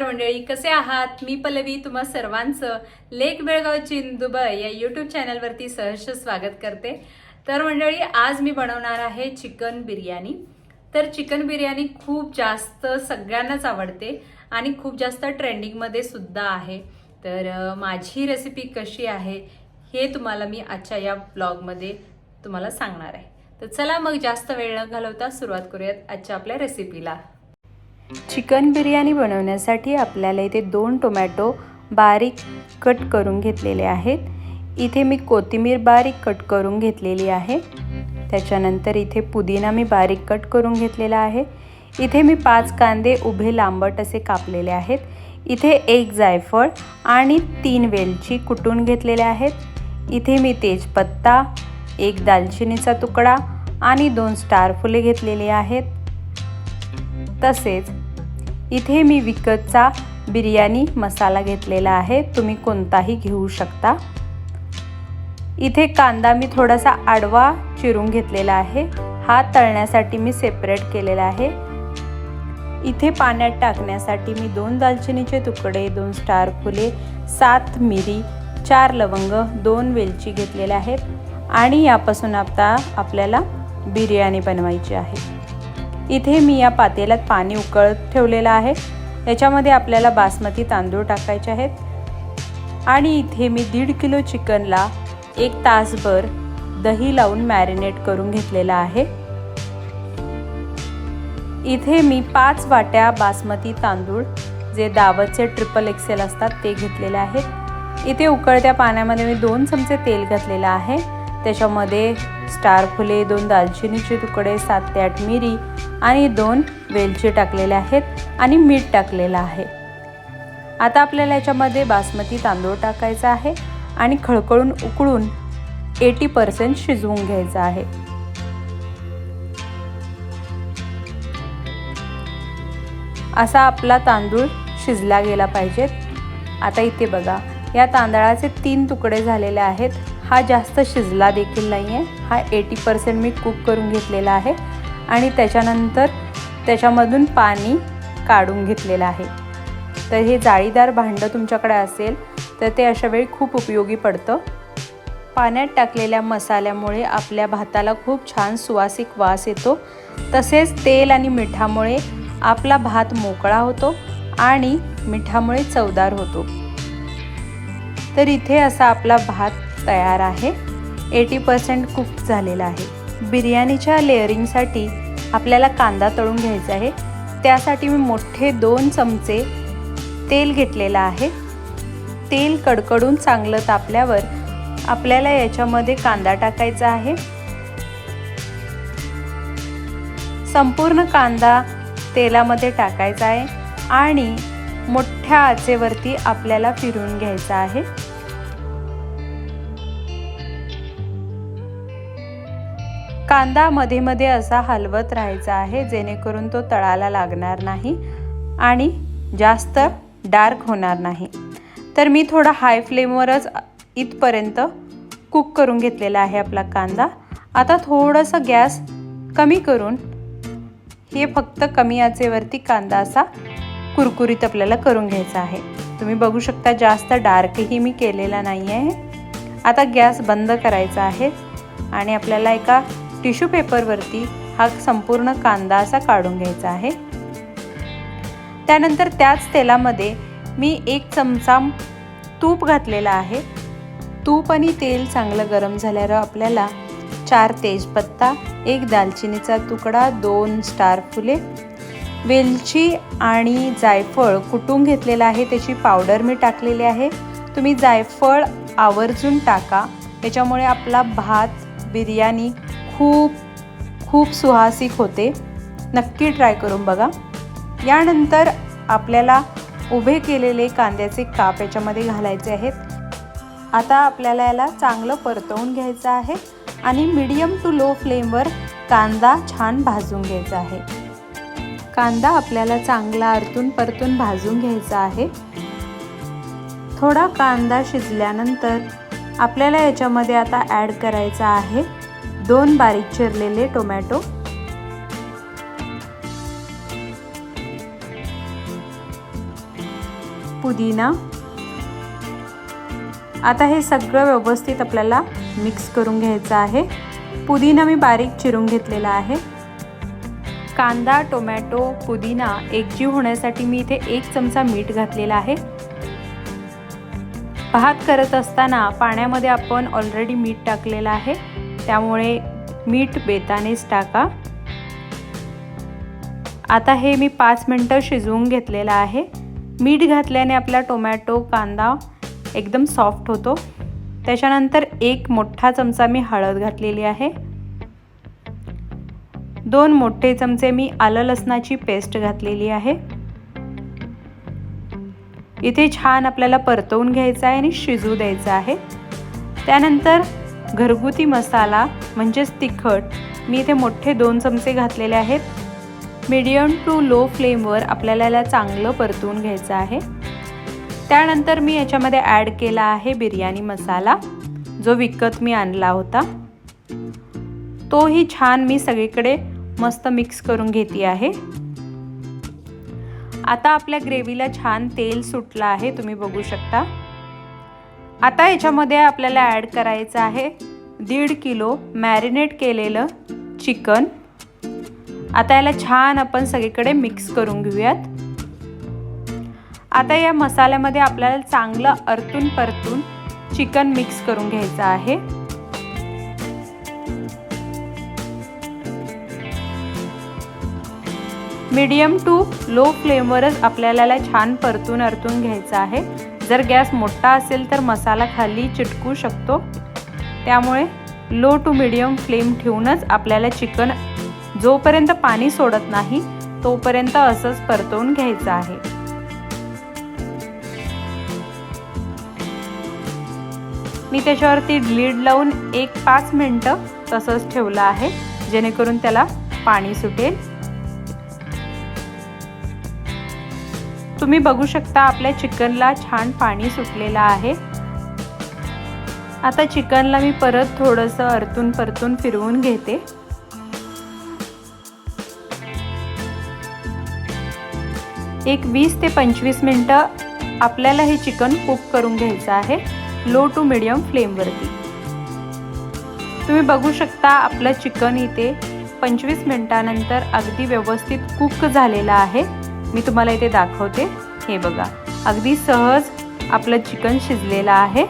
नमस्कार मंडळी कसे आहात मी पल्लवी तुम्हा सर्वांचं लेक बेळगाव चीन दुबई या यूट्यूब चॅनलवरती सहर्ष स्वागत करते तर मंडळी आज मी बनवणार आहे चिकन बिर्याणी तर चिकन बिर्याणी खूप जास्त सगळ्यांनाच आवडते आणि खूप जास्त ट्रेंडिंगमध्ये सुद्धा आहे तर माझी रेसिपी कशी आहे हे तुम्हाला मी आजच्या या ब्लॉगमध्ये तुम्हाला सांगणार आहे तर चला मग जास्त वेळ न घालवता सुरुवात करूयात आजच्या आपल्या रेसिपीला चिकन बिर्याणी बनवण्यासाठी आपल्याला इथे दोन टोमॅटो बारीक कट करून घेतलेले आहेत. इथे मी कोथिंबीर बारीक कट करून घेतलेली आहे. त्याच्यानंतर इथे पुदिना मी बारीक कट करून घेतलेला आहे. इथे मी पाच कांदे उभे लांबट असे कापलेले आहेत. इथे एक जायफळ आणि तीन वेलची कुटून घेतलेल्या आहेत. इथे मी तेजपत्ता एक दालचिनीचा तुकडा आणि दोन स्टार फुले घेतलेली आहेत. तसेच इथे मी विकतचा बिर्याणी मसाला घेतलेला आहे. तुम्ही कोणताही घेऊ शकता. इथे कांदा मी थोडासा आडवा चिरून घेतलेला आहे. हा तळण्यासाठी मी सेपरेट केलेला आहे. इथे पाण्यात टाकण्यासाठी मी दोन दालचिनीचे तुकडे दोन स्टार फुले सात मिरी चार लवंग दोन वेलची घेतलेल्या आहेत. आणि यापासून आता आपल्याला बिर्याणी बनवायची आहे. इथे मी या पातेल्यात पाणी उकळत ठेवलेलं आहे. याच्यामध्ये आपल्याला बासमती तांदूळ टाकायचे आहेत. आणि इथे मी दीड किलो चिकनला एक तासभर दही लावून मॅरिनेट करून घेतलेला आहे. इथे मी पाच वाट्या बासमती तांदूळ जे दावतचे ट्रिपल एक्सेल असतात ते घेतलेले आहेत. इथे उकळत्या पाण्यामध्ये मी दोन चमचे तेल घातलेलं आहे. त्याच्यामध्ये स्टार फुले दोन दालचिनीचे तुकडे सात ते आठ मिरी आणि दोन वेलची टाकलेले आहेत आणि मीठ टाकलेलं आहे. आता आपल्याला याच्यामध्ये बासमती तांदूळ टाकायचा आहे आणि खळखळून उकळून एटी पर्सेंट शिजवून घ्यायचं आहे. असा आपला तांदूळ शिजला गेला पाहिजेत आता इथे बघा या तांदळाचे तीन तुकडे झालेले आहेत. हा जास्त शिजला देखील नाही आहे हा एटी पर्सेंट मी कुक करून घेतलेला आहे. आणि त्याच्यानंतर त्याच्यामधून पाणी काढून घेतलेलं आहे. तर हे जाळीदार भांडं तुमच्याकडे असेल तर ते अशा वेळी खूप उपयोगी पडतं. पाण्यात टाकलेल्या मसाल्यामुळे आपल्या भाताला खूप छान सुवासिक वास येतो. तसेच तेल आणि मिठामुळे आपला भात मोकळा होतो आणि मिठामुळे चवदार होतो. तर इथे असा आपला भात तयार आहे. एटी पर्सेंट कुक झालेला आहे. बिर्याणीच्या लेअरिंगसाठी आपल्याला कांदा तळून घ्यायचा आहे. त्यासाठी मी मोठे दोन चमचे तेल घेतलेलं आहे. तेल कडकडून चांगलं तापल्यावर आपल्याला याच्यामध्ये कांदा टाकायचा आहे. संपूर्ण कांदा तेलामध्ये टाकायचा आहे आणि मोठ्या आचेवरती आपल्याला फिरून घ्यायचा आहे. कांदा मध्ये मध्ये असा हलवत राहायचा आहे जेणेकरून तो तळाला लागणार नाही आणि जास्त डार्क होणार नाही. तर मी थोडा हाय फ्लेमवरच इथपर्यंत कुक करून घेतलेला आहे आपला कांदा. आता थोडंसं गॅस कमी करून हे फक्त कमी आचेवरती कांदा असा कुरकुरीत आपल्याला करून घ्यायचा आहे. तुम्ही बघू शकता जास्त डार्कही मी केलेला नाही आहे आता गॅस बंद करायचा आहे आणि आपल्याला एका टिश्यू पेपरवरती हा संपूर्ण कांदा असा काढून घ्यायचा आहे. त्यानंतर त्याच तेलामध्ये मी एक चमचा तूप घातलेला आहे. तूप आणि तेल चांगलं गरम झाल्यावर आपल्याला चार तेजपत्ता एक दालचिनीचा तुकडा दोन स्टार फुले वेलची आणि जायफळ कुटून घेतलेलं आहे. त्याची पावडर मी टाकलेली आहे. तुम्ही जायफळ आवर्जून टाका. त्याच्यामुळे आपला भात बिर्याणी खूप खूप सुहासिक होते. नक्की ट्राय करून बघा. यानंतर आपल्याला उभे केलेले कांद्याचे काप याच्यामध्ये घालायचे आहेत. आता आपल्याला याला चांगलं परतवून घ्यायचं आहे आणि मीडियम टू लो फ्लेमवर कांदा छान भाजून घ्यायचा आहे. कांदा आपल्याला चांगला अर्तून परतून भाजून घ्यायचा आहे. थोडा कांदा शिजल्यानंतर आपल्याला याच्यामध्ये आता ॲड करायचा आहे. दोन बारीक चिरलेले टोमॅटो. पुदिना. आता हे सगळं व्यवस्थित आपल्याला मिक्स करून घ्यायचं आहे. पुदिना मी बारीक चिरून घेतलेला आहे. कांदा टोमॅटो पुदिना एकजीव होण्यासाठी मी इथे एक चमचा मीठ घातलेला आहे. भात करत असताना पाण्यामध्ये आपण ऑलरेडी मीठ टाकलेलं आहे. त्यामुळे मीठ बेतानेच टाका. आता हे मी पाच मिनटं शिजवून घेतलेलं आहे. मीठ घातल्याने आपला टोमॅटो कांदा एकदम सॉफ्ट होतो. त्याच्यानंतर एक मोठा चमचा मी हळद घातलेली आहे. दोन मोठे चमचे मी आलं लसणाची पेस्ट घातलेली आहे. इथे छान आपल्याला परतवून घ्यायचं आहे आणि शिजू द्यायचं आहे. त्यानंतर घरगुती मसाला म्हणजेच तिखट मी इथे मोठे दोन चमचे घातलेले आहेत. मीडियम टू लो फ्लेमवर आपल्याला याला चांगलं परतून घ्यायचं आहे. त्यानंतर मी याच्यामध्ये ॲड केला आहे बिर्याणी मसाला जो विकत मी आणला होता. तोही छान मी सगळीकडे मस्त मिक्स करून घेते आहे. आता आपल्या ग्रेव्हीला छान तेल सुटलं आहे तुम्ही बघू शकता. आता याच्यामध्ये आपल्याला ॲड करायचं आहे दीड किलो मॅरिनेट केलेलं चिकन आता याला छान आपण सगळीकडे मिक्स करून घेऊयात. आता या मसाल्यामध्ये आपल्याला चांगलं अर्तून परतून चिकन मिक्स करून घ्यायचं आहे. मीडियम टू लो फ्लेमवरच आपल्याला छान परतून अर्तून घ्यायचं आहे. जर गॅस मोठा असेल तर मसाला खाली चिटकू शकतो. त्यामुळे लो टू मिडियम फ्लेम ठेवूनच आपल्याला चिकन जोपर्यंत पाणी सोडत नाही तोपर्यंत असंच परतवून घ्यायचं आहे. मी त्याच्यावरती लीड लावून एक पाच मिनटं तसंच ठेवलं आहे जेणेकरून त्याला पाणी सुटेल. तुम्ही बघू शकता आपल्या चिकनला छान पाणी सुटलेलं आहे. आता चिकनला मी परत थोडंसं अरतून परतून फिरवून घेते. एक वीस ते पंचवीस मिनटं आपल्याला हे चिकन कुक करून घ्यायचं आहे लो टू मिडियम फ्लेमवरती. तुम्ही बघू शकता आपलं चिकन इथे पंचवीस मिनटानंतर अगदी व्यवस्थित कुक झालेलं आहे. मी तुम्हाला इथे दाखवते. हे बघा. अगदी सहज आपलं चिकन शिजलेलं आहे.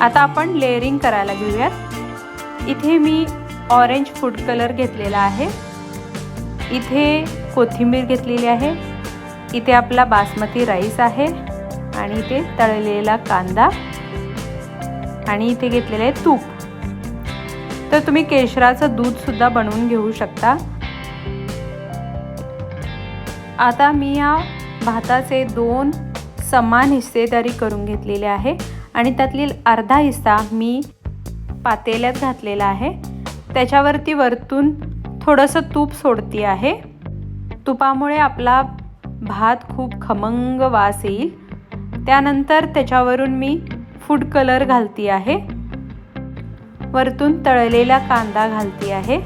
आता आपण लेअरिंग करायला घेऊयात. इथे मी ऑरेंज फूड कलर घेतलेला आहे. इथे कोथिंबीर घेतलेली आहे. इथे आपला बासमती राईस आहे आणि इथे तळलेला कांदा आणि इथे घेतलेलं आहे तूप. तर तुम्ही केशराचं दूधसुद्धा बनवून घेऊ शकता. आता मी या भाताचे दोन समान हिस्सेदारी करून घेतलेले आहे आणि त्यातील अर्धा हिस्सा मी पातेल्यात घातलेला आहे. त्याच्यावरती वरतून थोडंसं तूप सोडती आहे. तुपामुळे आपला भात खूप खमंग वास येईल. त्यानंतर त्याच्यावरून मी फूड कलर घालती आहे. वरतून तळलेला कांदा घालती आहे.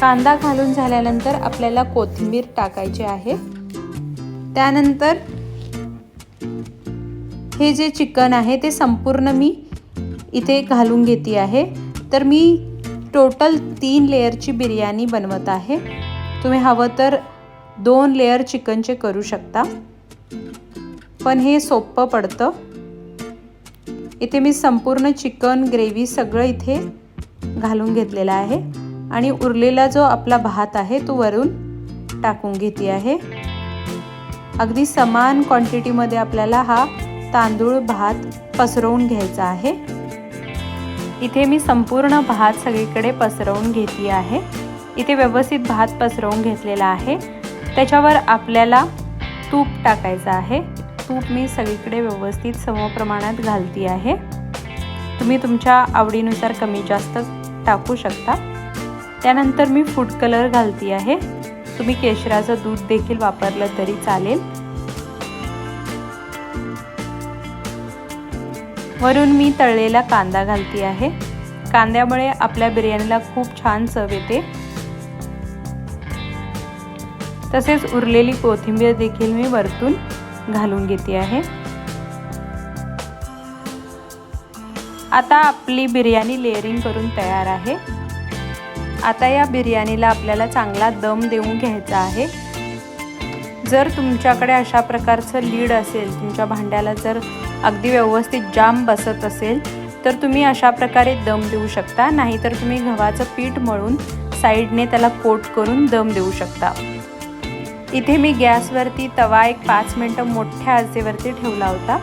कांदा घालून झाल्यानंतर आपल्याला कोथिंबीर टाकायची आहे. त्यानंतर हे जे चिकन आहे ते संपूर्ण मी इथे घालून घेते आहे. तर मी टोटल तीन लेअरची बिर्याणी बनवत आहे. तुम्ही हवं तर दोन लेअर चिकनचे करू शकता. पण हे सोपं पडतं. इथे मी संपूर्ण चिकन ग्रेव्ही सगळं इथे घालून घेतलेलं आहे. आणि उरलेला जो आपला भात आहे तो वरून टाकून घेते आहे. अगदी समान क्वांटिटीमध्ये आपल्याला हा तांदूळ भात पसरवून घ्यायचा आहे. इथे मी संपूर्ण भात सगळीकडे पसरवून घेतली आहे. इथे व्यवस्थित भात पसरवून घेतलेला आहे. त्याच्यावर आपल्याला तूप टाकायचं आहे. तूप मी सगळीकडे व्यवस्थित समप्रमाणात घालती आहे. तुम्ही तुमच्या आवडीनुसार कमी जास्त टाकू शकता. त्यानंतर मी फूड कलर घालती आहे. तुम्ही केशराचं दूध देखील वापरलं तरी चालेल. वरून मी तळलेला कांदा घालते आहे. कांद्यामुळे आपल्या बिर्याणीला खूप छान चव येते. तसेच उरलेली कोथिंबीर देखील मी वरतून घालून घेते आहे. आता आपली बिर्याणी लेअरिंग करून तयार आहे. आता या बिर्याणीला आपल्याला चांगला दम देऊन घ्यायचा आहे. जर तुमच्याकडे अशा प्रकारचं लीड असेल तुमच्या भांड्याला जर अगदी व्यवस्थित जाम बसत असेल तर तुम्ही अशा प्रकारे दम देऊ शकता. नाहीतर तुम्ही गव्हाचं पीठ मळून साईडने त्याला कोट करून दम देऊ शकता. इथे मी गॅसवरती तवा एक पाच मिनटं मोठ्या आचेवरती ठेवला होता.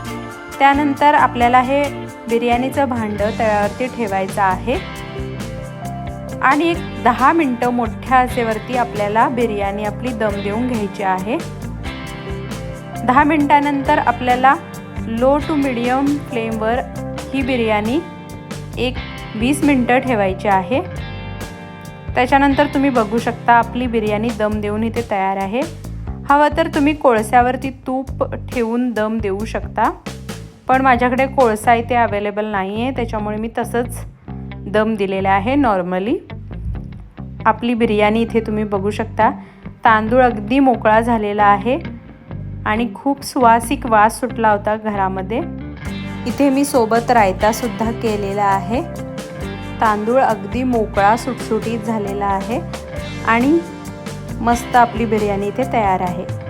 त्यानंतर आपल्याला हे बिर्याणीचं भांडं तव्यावरती ठेवायचं आहे. आणि एक दहा मिनटं मोठ्या आचेवरती आपल्याला बिर्याणी आपली दम देऊन घ्यायची आहे. दहा मिनटानंतर आपल्याला लो टू मिडियम फ्लेमवर ही बिर्याणी एक वीस मिनटं ठेवायची आहे. त्याच्यानंतर तुम्ही बघू शकता आपली बिर्याणी दम देऊन इथे तयार आहे. हवं तर तुम्ही कोळस्यावरती तूप ठेवून दम देऊ शकता. पण माझ्याकडे कोळसा इथे अवेलेबल नाही आहे त्याच्यामुळे मी तसंच दम दिलेला आहे नॉर्मली आपली बिर्याणी इथे तुम्ही बघू शकता. तांदूळ अगदी मोकळा झालेला आहे. आणि खूप सुवासिक वास सुटला होता घरामध्ये. इथे मी सोबत रायतासुद्धा केलेला आहे. तांदूळ अगदी मोकळा सुटसुटीत झालेला आहे. आणि मस्त आपली बिर्याणी इथे तयार आहे.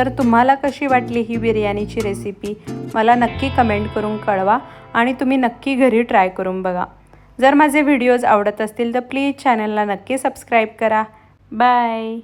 तर तुम्हाला कशी वाटली ही बिर्याणीची रेसिपी मला नक्की कमेंट करून कळवा आणि तुम्ही नक्की घरी ट्राय करून बघा. जर माझे व्हिडिओज आवडत असतील तर प्लीज चॅनलला नक्की सबस्क्राईब करा. बाय